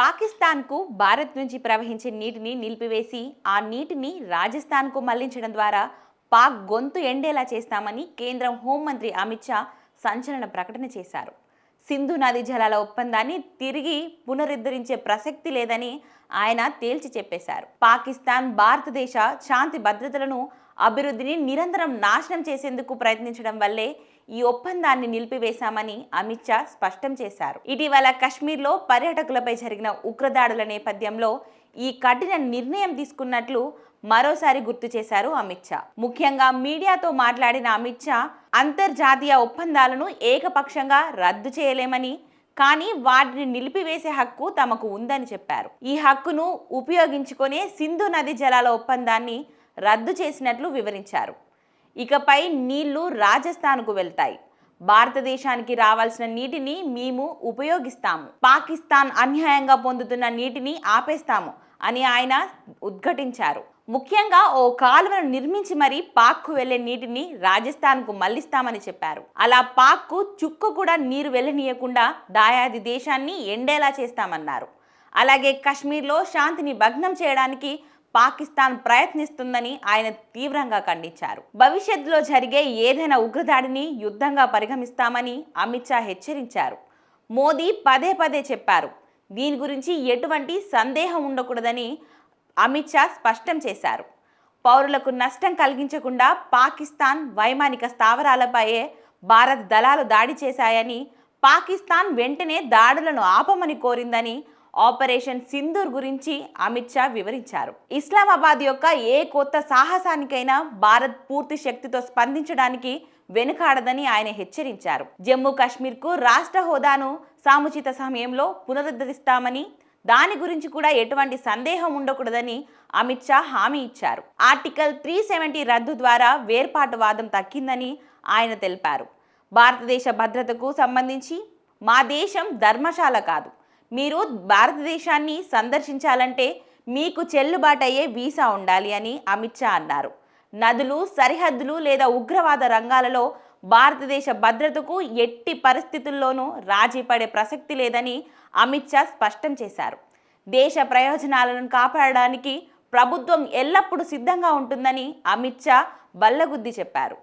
పాకిస్తాన్కు భారత్ నుంచి ప్రవహించే నీటిని నిలిపివేసి ఆ నీటిని రాజస్థాన్కు మళ్ళించడం ద్వారా పాక్ గొంతు ఎండేలా చేస్తామని కేంద్రం హోంమంత్రి అమిత్ షా సంచలన ప్రకటన చేశారు. సింధు నదీ జలాల ఒప్పందాన్ని తిరిగి పునరుద్ధరించే ప్రసక్తి లేదని ఆయన తేల్చి చెప్పేశారు. పాకిస్తాన్ భారతదేశ శాంతి భద్రతలను అభివృద్ధిని నిరంతరం నాశనం చేసేందుకు ప్రయత్నించడం వల్లే ఈ ఒప్పందాన్ని నిలిపివేశామని అమిత్ షా స్పష్టం చేశారు. ఇటీవల కశ్మీర్లో పర్యాటకులపై జరిగిన ఉగ్రదాడుల నేపథ్యంలో ఈ కఠిన నిర్ణయం తీసుకున్నట్లు మరోసారి గుర్తు చేశారు అమిత్ షా. ముఖ్యంగా మీడియాతో మాట్లాడిన అమిత్ షా అంతర్జాతీయ ఒప్పందాలను ఏకపక్షంగా రద్దు చేయలేమని కానీ వాటిని నిలిపివేసే హక్కు తమకు ఉందని చెప్పారు. ఈ హక్కును ఉపయోగించుకునే సింధు నది జలాల ఒప్పందాన్ని రద్దు చేసినట్లు వివరించారు. ఇకపై నీళ్ళు రాజస్థాన్కు వెళ్తాయి. భారతదేశానికి రావాల్సిన నీటిని మేము ఉపయోగిస్తాము. పాకిస్తాన్ అన్యాయంగా పొందుతున్న నీటిని ఆపేస్తాము అని ఆయన ఉద్ఘటించారు. ముఖ్యంగా ఓ కాలువను నిర్మించి మరీ పాక్కు వెళ్ళే నీటిని రాజస్థాన్కు మళ్ళిస్తామని చెప్పారు. అలా పాక్కు చుక్కు కూడా నీరు వెళ్ళనీయకుండా దాయాది దేశాన్ని ఎండేలా చేస్తామన్నారు. అలాగే కశ్మీర్లో శాంతిని భగ్నం చేయడానికి పాకిస్తాన్ ప్రయత్నిస్తుందని ఆయన తీవ్రంగా ఖండించారు. భవిష్యత్తులో జరిగే ఏదైనా ఉగ్రదాడిని యుద్ధంగా పరిగమిస్తామని అమిత్ షా హెచ్చరించారు. మోదీ పదే పదే చెప్పారు. దీని గురించి ఎటువంటి సందేహం ఉండకూడదని అమిత్ షా స్పష్టం చేశారు. పౌరులకు నష్టం కలిగించకుండా పాకిస్తాన్ వైమానిక స్థావరాలపైయే భారత్ దళాలు దాడి చేశాయని పాకిస్తాన్ వెంటనే దాడులను ఆపమని కోరిందని ఆపరేషన్ సింధూర్ గురించి అమిత్ షా వివరించారు. ఇస్లామాబాద్ యొక్క ఏ కొత్త సాహసానికైనా భారత్ పూర్తి శక్తితో స్పందించడానికి వెనుకాడదని ఆయన హెచ్చరించారు. జమ్మూ కాశ్మీర్కు రాష్ట్ర హోదాను సాముచిత సమయంలో పునరుద్ధరిస్తామని దాని గురించి కూడా ఎటువంటి సందేహం ఉండకూడదని అమిత్ షా హామీ ఇచ్చారు. ఆర్టికల్ త్రీ సెవెంటీ రద్దు ద్వారా వేర్పాటువాదం తగ్గిందని ఆయన తెలిపారు. భారతదేశ భద్రతకు సంబంధించి మా దేశం ధర్మశాల కాదు. మీరు భారతదేశాన్ని సందర్శించాలంటే మీకు చెల్లుబాటు అయ్యే వీసా ఉండాలి అని అమిత్ షా అన్నారు. నదులు సరిహద్దులు లేదా ఉగ్రవాద రంగాలలో భారతదేశ భద్రతకు ఎట్టి పరిస్థితుల్లోనూ రాజీ పడే ప్రసక్తి లేదని అమిత్ షా స్పష్టం చేశారు. దేశ ప్రయోజనాలను కాపాడడానికి ప్రభుత్వం ఎల్లప్పుడూ సిద్ధంగా ఉంటుందని అమిత్ షా బల్లగుద్ది చెప్పారు.